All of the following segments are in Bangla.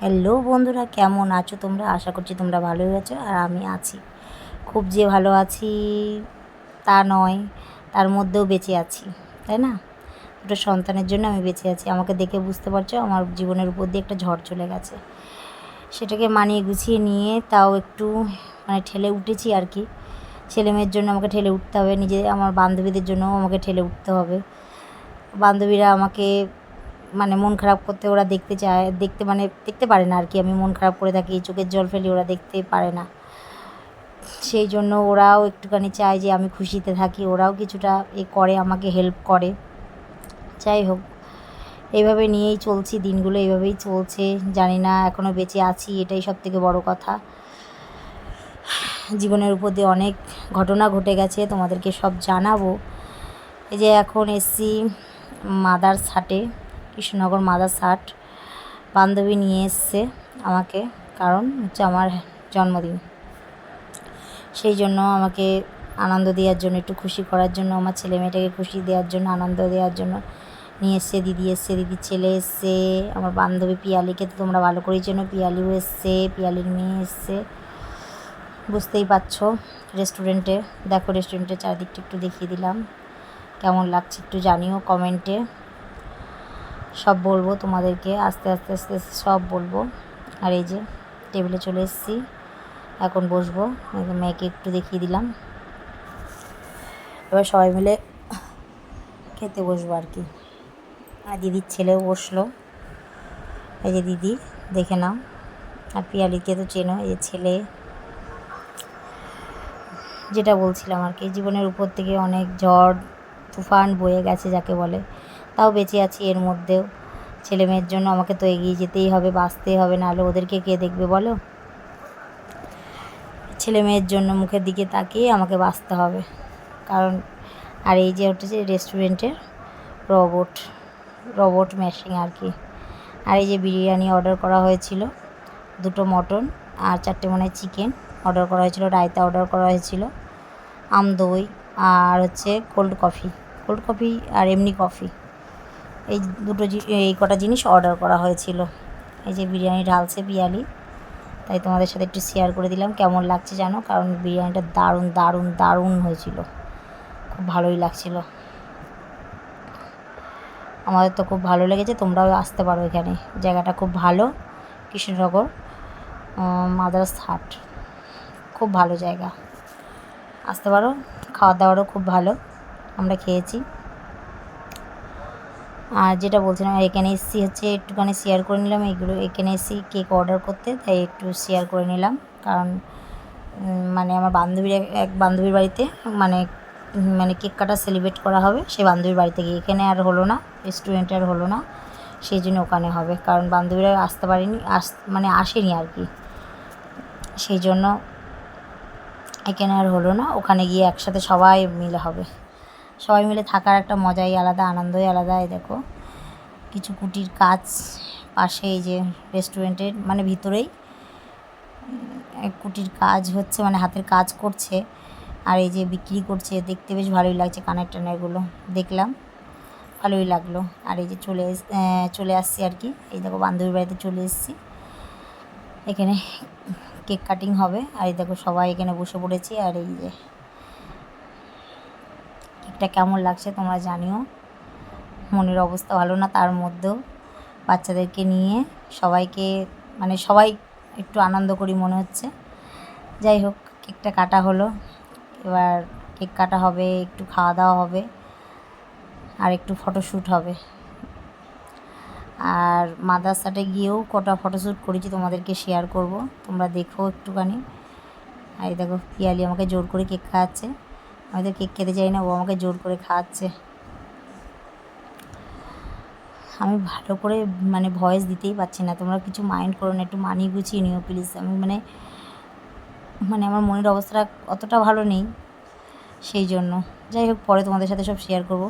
হ্যালো বন্ধুরা, কেমন আছো তোমরা? আশা করছি তোমরা ভালোই আছো আর আমি আছি। খুব যে ভালো আছি তা নয়, তার মধ্যেও বেঁচে আছি, তাই না? দুটো সন্তানের জন্য আমি বেঁচে আছি। আমাকে দেখে বুঝতে পারছ, আমার জীবনের উপর দিয়ে একটা ঝড় চলে গেছে। সেটাকে মানিয়ে গুছিয়ে নিয়ে তাও একটু মানে ঠেলে উঠেছি আর কি। ছেলে মেয়ের জন্য আমাকে ঠেলে উঠতে হবে, নিজে, আমার বান্ধবীদের জন্যও আমাকে ঠেলে উঠতে হবে। বান্ধবীরা আমাকে মানে মন খারাপ করতে ওরা দেখতে চায়, দেখতে মানে দেখতে পারে না আর কি। আমি মন খারাপ করে থাকি, চোখের জল ফেলি, ওরা দেখতে পারে না। সেই জন্য ওরাও একটুখানি চায় যে আমি খুশিতে থাকি, ওরাও কিছুটা এ করে, আমাকে হেল্প করে। যাই হোক, এইভাবে নিয়েই চলছি দিনগুলো, এইভাবেই চলছে। জানি না এখনও বেঁচে আছি, এটাই সব থেকে বড়ো কথা। জীবনের উপর দিয়ে অনেক ঘটনা ঘটে গেছে, তোমাদেরকে সব জানাব। এই যে এখন এসছি মাদার ছাটে কৃষ্ণনগর মাদার ছাট বান্ধবী নিয়ে এসছে আমাকে, কারণ হচ্ছে আমার জন্মদিন। সেই জন্য আমাকে আনন্দ দেওয়ার জন্য, একটু খুশি করার জন্য, আমার ছেলে মেয়েটাকে খুশি দেওয়ার জন্য, আনন্দ দেওয়ার জন্য নিয়ে এসছে, দিদি এসছে, দিদির ছেলে এসছে, আমার বান্ধবী পিয়ালিকে তো তোমরা ভালো করেই চেনো, পিয়ালিও এসছে, পিয়ালির মেয়ে এসছে। বুঝতেই পারছ রেস্টুরেন্টে দেখো রেস্টুরেন্টের চারিদিকটা একটু দেখিয়ে দিলাম, কেমন লাগছে একটু জানিও কমেন্টে। সব বলব তোমাদেরকে, আস্তে আস্তে আস্তে সব বলব। আর এই যে টেবিলে চলে এসেছি, এখন বসবো। মেয়েকে একটু দেখিয়ে দিলাম। এবার সবাই মিলে খেতে বসবো আর কি। আর দিদির ছেলেও বসল। এই যে দিদি, দেখে নাও। আর পিয়ালিকে তো চেনো, এই যে ছেলে। যেটা বলছিলাম আর কি, জীবনের উপর থেকে অনেক ঝড়, তুফান বয়ে গেছে যাকে বলে। তাও বেঁচে আছি এর মধ্যেও। ছেলে মেয়ের জন্য আমাকে তো এগিয়ে যেতেই হবে বাঁচতেই হবে, নাহলে ওদেরকে কে দেখবে বলো? ছেলে মেয়ের জন্য মুখের দিকে তাকিয়ে আমাকে বাঁচতে হবে। কারণ, আর এই যে হচ্ছে রেস্টুরেন্টের রবট রবট মেশিন আর কি। আর এই যে বিরিয়ানি অর্ডার করা হয়েছিল, দুটো মটন আর চারটে মনে চিকেন অর্ডার করা হয়েছিল, রায়তা অর্ডার করা হয়েছিল আম দই আর হচ্ছে কোল্ড কফি কোল্ড কফি আর এমনি কফি এই দুটো এই কটা জিনিস অর্ডার করা হয়েছিল। এই যে বিরিয়ানি ঢালছে বিয়ালি তাই তোমাদের সাথে একটু শেয়ার করে দিলাম, কেমন লাগছে জানো? কারণ বিরিয়ানিটা দারুণ দারুণ দারুণ হয়েছিল। খুব ভালোই লাগছিল। আমাদের তো খুব ভালো লেগেছে, তোমরাও আসতে পারো এখানে। জায়গাটা খুব ভালো, কৃষ্ণনগর মাদার্স হাট। খুব ভালো জায়গা। আসতে পারো খাওয়া দাওয়ারও খুব ভালো। আমরা খেয়েছি। আর যেটা বলছিলাম, এখানে এসছি হচ্ছে একটুখানি শেয়ার করে নিলাম এগুলো এখানে এসি কেক অর্ডার করতে, তাই একটু শেয়ার করে নিলাম। কারণ মানে আমার বান্ধবীর এক বান্ধবীর বাড়িতে মানে মানে কেক কাটা সেলিব্রেট করা হবে। সেই বান্ধবীর বাড়িতে গিয়ে এখানে আর হলো না রেস্টুরেন্টে আর হলো না। সেই জন্য ওখানে হবে। কারণ বান্ধবীরা আসতে পারেনি, আস মানে আসেনি আর কি। সেই জন্য এখানে আর হলো না, ওখানে গিয়ে একসাথে সবাই মিলে হবে। সবাই মিলে থাকার একটা মজাই আলাদা, আনন্দই আলাদা, এই দেখো। কিছু কুটির কাজ পাশে এই যে রেস্টুরেন্টের মানে ভিতরেই কুটির কাজ হচ্ছে মানে হাতের কাজ করছে আর এই যে বিক্রি করছে, দেখতে বেশ ভালোই লাগছে কানের টানেরগুলো দেখলাম, ভালোই লাগল। আর এই যে চলে চলে আসছি আর কি। এই দেখো বান্ধবীর বাড়িতে চলে এসেছি। এখানে কেক কাটিং হবে। আর এই দেখো সবাই এখানে বসে পড়েছি আর এই যে কেকটা কেমন লাগছে তোমরা জানিও। মনের অবস্থা ভালো না তার মধ্যেও। বাচ্চাদেরকে নিয়ে সবাইকে মানে সবাই একটু আনন্দ করি মনে হচ্ছে। যাই হোক, কেকটা কাটা হলো। এবার কেক কাটা হবে, একটু খাওয়া দাওয়া হবে, আর একটু ফটোশ্যুট হবে। আর মাদ্রাসাটে গিয়েও কটা ফটোশ্যুট করেছি তোমাদেরকে শেয়ার করব। তোমরা দেখো একটুখানি। আর দেখো পিয়ালি আমাকে জোর করে কেক খাওয়াচ্ছে। আমি তো কেক খেতে চাই না, ও আমাকে জোর করে খাওয়াচ্ছে। আমি ভালো করে মানে ভয়েস দিতেই পারছি না। তোমরা কিছু মাইন্ড করো না, একটু মানিয়ে গুছিয়ে নিও প্লিজ আমি মানে মানে আমার মনের অবস্থাটা অতটা ভালো নেই সেই জন্য। যাই হোক, পরে তোমাদের সাথে সব শেয়ার করব।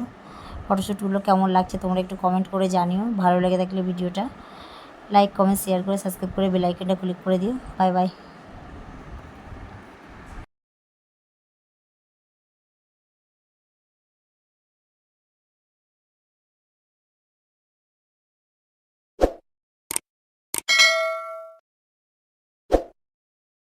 ফটোশ্যুটগুলো কেমন লাগছে তোমরা একটু কমেন্ট করে জানিও। ভালো লেগে থাকলে ভিডিওটা লাইক কমেন্ট শেয়ার করে সাবস্ক্রাইব করে বেলাইকনটা ক্লিক করে দিও। Bye bye